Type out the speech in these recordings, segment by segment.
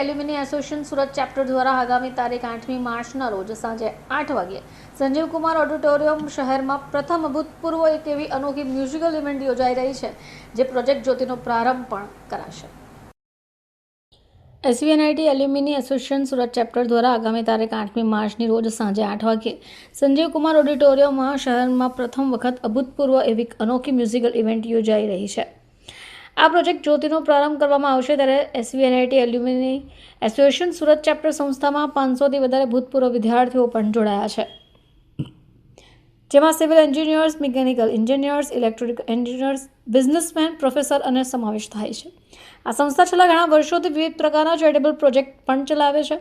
Alumni association Surat chapter દ્વારા આગામી તારીખ આઠમી માર્ચના રોજ સાંજે આઠ વાગ્યે સંજીવ કુમાર ઓડિટોરિયમ શહેરમાં પ્રથમ અભૂતપૂર્વ એક એવી અનોખી મ્યુઝિકલ ઇવેન્ટ યોજાઈ રહી છે, જે પ્રોજેક્ટ જ્યોતિનો પ્રારંભ પણ કરાશે. SVNIT alumni association Surat chapter દ્વારા આગામી તારીખ આઠમી માર્ચની રોજ સાંજે આઠ વાગ્યે સંજીવ કુમાર ઓડિટોરિયમમાં શહેરમાં પ્રથમ વખત અભૂતપૂર્વ એવી અનોખી મ્યુઝિકલ ઇવેન્ટ યોજાઈ રહી છે. આ પ્રોજેક્ટ જ્યોતિનો પ્રારંભ કરવામાં આવશે ત્યારે SVNIT alumni, association, Surat chapter સંસ્થામાં પાંચસોથી વધારે ભૂતપૂર્વ વિદ્યાર્થીઓ પણ જોડાયા છે. જેમાં civil engineers, mechanical engineers, electric engineers, businessman, professor અને સમાવેશ થાય છે. આ સંસ્થા છેલ્લા ઘણા વર્ષોથી વિવિધ પ્રકારના ચેરિટેબલ પ્રોજેક્ટ પણ ચલાવે છે.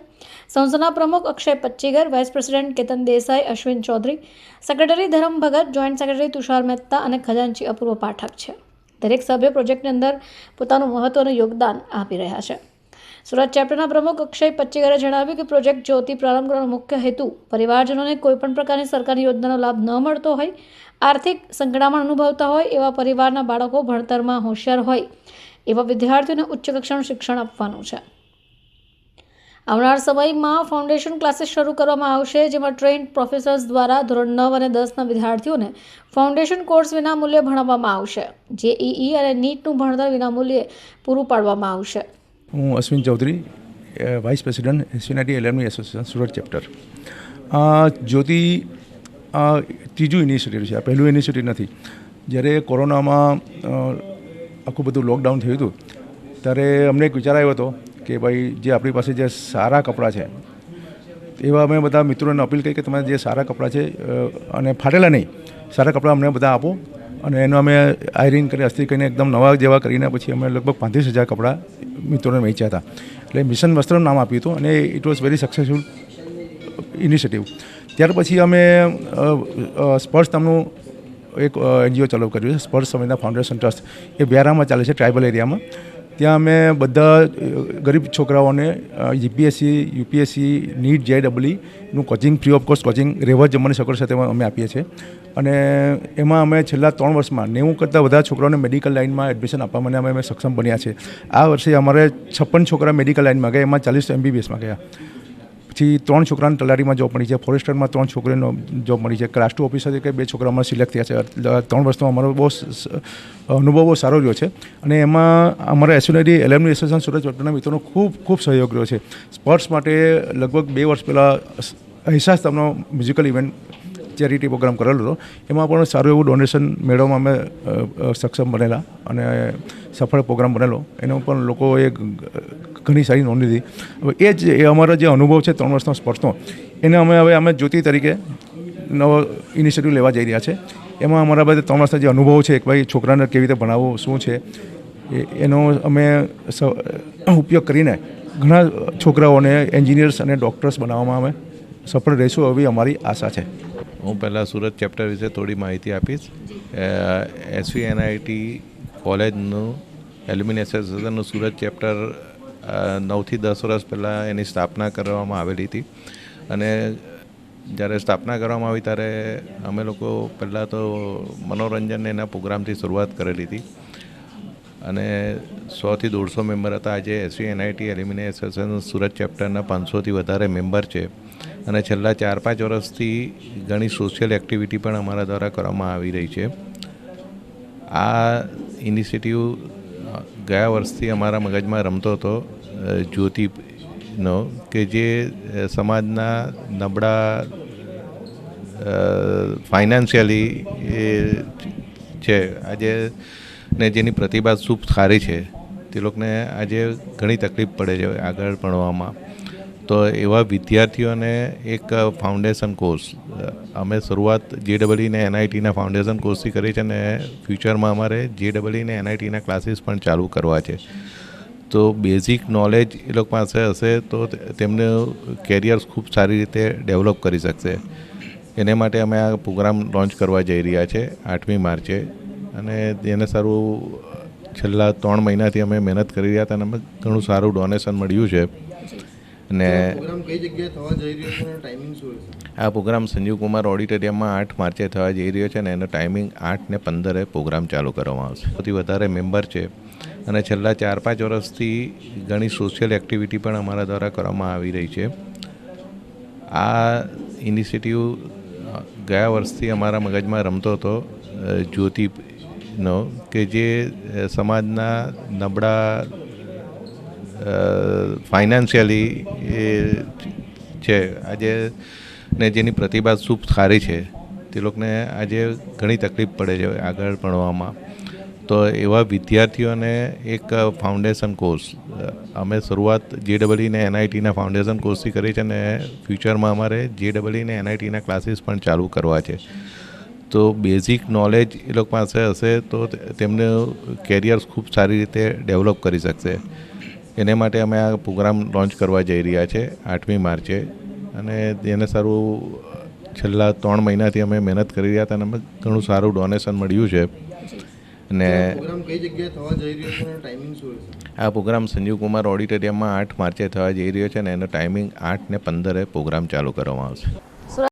સંસ્થાના પ્રમુખ Akshay Pacchigar, vice president Ketan Desai, Ashwin Chaudhari, secretary Dharam Bhagat joint secretary Tushar Mehta અને ખજાનચી અપૂર્વ પાઠક છે. દરેક સભ્ય પ્રોજેક્ટની અંદર પોતાનું મહત્ત્વનું યોગદાન આપી રહ્યા છે. સુરત ચેપ્ટરના પ્રમુખ અક્ષય પચ્ચીગરે જણાવ્યું કે પ્રોજેક્ટ જ્યોતિ પ્રારંભ કરવાનો મુખ્ય હેતુ પરિવારજનોને કોઈપણ પ્રકારની સરકારી યોજનાનો લાભ ન મળતો હોય, આર્થિક સંકળામણ અનુભવતા હોય એવા પરિવારના બાળકો ભણતરમાં હોશિયાર હોય, એવા વિદ્યાર્થીઓને ઉચ્ચ કક્ષાનું શિક્ષણ આપવાનું છે. આવનાર સમયમાં ફાઉન્ડેશન ક્લાસીસ શરૂ કરવામાં આવશે, જેમાં ટ્રેન્ડ પ્રોફેસર્સ દ્વારા ધોરણ નવ અને દસના વિદ્યાર્થીઓને ફાઉન્ડેશન કોર્સ વિનામૂલ્યે ભણાવવામાં આવશે જેઈઈ અને નીટનું ભણતર વિનામૂલ્યે પૂરું પાડવામાં આવશે. હું Ashwin Chaudhari vice president SVNIT alumni association Surat chapter Jyoti ત્રીજું ઇનિશિયેટિવ છે. આ પહેલું ઇનિશિયેટિવ નથી. જ્યારે કોરોનામાં આખું બધું લોકડાઉન થયું હતું, ત્યારે અમને એક વિચાર આવ્યો હતો કે ભાઈ જે આપણી પાસે જે સારા કપડાં છે, એવા અમે બધા મિત્રોને અપીલ કરી કે તમે જે સારા કપડાં છે અને ફાટેલા નહીં, સારા કપડાં અમને બધા આપો. અને એનું અમે આયરિંગ કરી અસ્તી કરીને એકદમ નવા જેવા કરીને પછી અમે લગભગ પાંત્રીસ હજાર કપડાં મિત્રોને વેચ્યા હતા. એટલે મિશન વસ્ત્રમ નામ આપ્યું હતું અને it was very successful initiative ત્યાર પછી અમે સ્પર્શ નામનું એક એનજીઓ ચાલુ કર્યું છે, સ્પર્શ સંવેદના ફાઉન્ડેશન ટ્રસ્ટ. એ બિહારામાં ચાલે છે, ટ્રાઇબલ એરિયામાં. ત્યાં અમે બધા ગરીબ છોકરાઓને જીપીએસસી યુપીએસસી નીટ જે નું coaching free of cost coaching રહેવા જમવાની સગવડ સાથે અમે આપીએ છીએ. અને એમાં અમે છેલ્લા ત્રણ વર્ષમાં નેવું કરતાં વધારે છોકરાઓને મેડિકલ લાઇનમાં એડમિશન આપવા માટે અમે અમે સક્ષમ બન્યા છે આ વર્ષે અમારે છપ્પન છોકરા મેડિકલ લાઇનમાં ગયા, એમાં ચાલીસ એમબીબીએસમાં ગયા. પછી ત્રણ છોકરાને તલારીમાં જોબ મળી છે. ફોરેસ્ટરમાં ત્રણ છોકરીનો જોબ મળી છે. ક્લાસ ટુ ઓફિસર તરીકે બે છોકરા અમારા સિલેક્ટ થયા છે. ત્રણ વર્ષનો અમારો બહુ અનુભવ બહુ સારો રહ્યો છે. અને એમાં અમારા એસ્યુનરી એલેમની એસોસિએશન સુરત ચોટના મિત્રોનો ખૂબ ખૂબ સહયોગ રહ્યો છે. સ્પોર્ટ્સ માટે લગભગ બે વર્ષ પહેલાં અહેસાસ તમનો મ્યુઝિકલ ઇવેન્ટ ચેરિટી પ્રોગ્રામ કરેલો હતો. એમાં પણ સારું એવું ડોનેશન મેળવવામાં અમે સક્ષમ બનેલા અને સફળ પ્રોગ્રામ બનેલો. એનો પણ લોકોએ ઘણી સારી નોંધ લીધી. હવે એ જ, એ અમારો જે અનુભવ છે ત્રણ વર્ષનો સ્પર્શનો, એને અમે હવે અમે જ્યોતિ તરીકે નવો ઇનિશિયેટિવ લેવા જઈ રહ્યા છે. એમાં અમારા બધા ત્રણ વર્ષના જે અનુભવો છે, એક ભાઈ છોકરાને કેવી રીતે ભણાવવો, શું છે, એ, એનો અમે ઉપયોગ કરીને ઘણા છોકરાઓને એન્જિનિયર્સ અને ડૉક્ટર્સ બનાવવામાં અમે સફળ રહીશું એવી અમારી આશા છે. હું પહેલાં સુરત ચેપ્ટર વિશે થોડી માહિતી આપીશ. એસવી એનઆઈટી કોલેજનું એલ્યુમિની એસોસિએશનનું સુરત ચેપ્ટર નવથી દસ વર્ષ પહેલાં એની સ્થાપના કરવામાં આવેલી હતી. અને જ્યારે સ્થાપના કરવામાં આવી ત્યારે અમે લોકો પહેલાં તો મનોરંજન એના પ્રોગ્રામથી શરૂઆત કરેલી હતી. અને સોથી દોઢસો મેમ્બર હતા. આજે SV NIT alumni association Surat ચેપ્ટરના પાંચસોથી વધારે મેમ્બર છે. અને છેલ્લા ચાર પાંચ વર્ષથી ઘણી સોશિયલ એક્ટિવિટી પણ અમારા દ્વારા કરવામાં આવી રહી છે. આ ઇનિશિયેટિવ ગયા વર્ષથી અમારા મગજમાં રમતો હતો. જ્યોતિનો કે જે સમાજના નબળા ફાઇનાન્શિયલી એ છે. આજે ને જેની પ્રતિભા ખૂબ સારી છે, તે લોકોને આજે ઘણી તકલીફ પડે છે આગળ ભણવામાં. તો એવા વિદ્યાર્થીઓને એક ફાઉન્ડેશન કોર્સ અમે શરૂઆત જે ડબલઈને એનઆઈટીના ફાઉન્ડેશન કોર્સથી કરી છે અને ફ્યુચરમાં અમારે જે ડબલઈને એનઆઈટીના ક્લાસીસ પણ ચાલુ કરવા છે. તો બેઝિક નોલેજ એ લોકો પાસે હશે તો તેમનું કેરિયર્સ ખૂબ સારી રીતે ડેવલપ કરી શકશે. એને માટે અમે આ પ્રોગ્રામ લોન્ચ કરવા જઈ રહ્યા છે આઠમી માર્ચે. અને એને સારું છેલ્લા ત્રણ મહિનાથી અમે મહેનત કરી રહ્યા હતા અને અમે ઘણું સારું ડોનેશન મળ્યું છે. અને આ પ્રોગ્રામ સંજીવ કુમાર ઓડિટોરિયમમાં આઠ માર્ચે થવા જઈ રહ્યો છે અને એનો ટાઈમિંગ આઠ ને પંદરે પ્રોગ્રામ ચાલુ કરવામાં આવશે. સૌથી વધારે મેમ્બર છે અને છેલ્લા ચાર પાંચ વર્ષથી ઘણી સોશિયલ એક્ટિવિટી પણ અમારા દ્વારા કરવામાં આવી રહી છે. આ ઇનિશિયેટિવ ગયા વર્ષથી અમારા મગજમાં રમતો હતો જ્યોતિનો, કે જે સમાજના નબળા ફાઇનાન્શિયલી એ છે. આજે ને જેની પ્રતિભા ખૂબ સારી છે. તે લોકોને આજે ઘણી તકલીફ પડે છે આગળ ભણવામાં. તો એવા વિદ્યાર્થીઓને એક ફાઉન્ડેશન કોર્સ અમે શરૂઆત જે ડબલઈને એનઆઈટીના ફાઉન્ડેશન કોર્સથી કરી છે અને ફ્યુચરમાં અમારે જે ને એનઆઈટીના ક્લાસીસ પણ ચાલુ કરવા છે. તો બેઝિક નોલેજ એ લોકો પાસે હશે તો તે- તેમનું કેરિયર્સ ખૂબ સારી રીતે ડેવલપ કરી શકશે. એને માટે અમે આ પ્રોગ્રામ લોન્ચ કરવા જઈ રહ્યા છે, આઠમી માર્ચે. અને એને સારું છેલ્લા ત્રણ મહિનાથી અમે મહેનત કરી રહ્યા હતા અને અમે ઘણું સારું ડોનેશન મળ્યું છે. અને આ પ્રોગ્રામ સંજીવ કુમાર ઓડિટોરિયમમાં આઠ માર્ચે થવા જઈ રહ્યો છે અને એનો ટાઈમિંગ આઠ ને પંદરે પ્રોગ્રામ ચાલુ કરવામાં આવશે.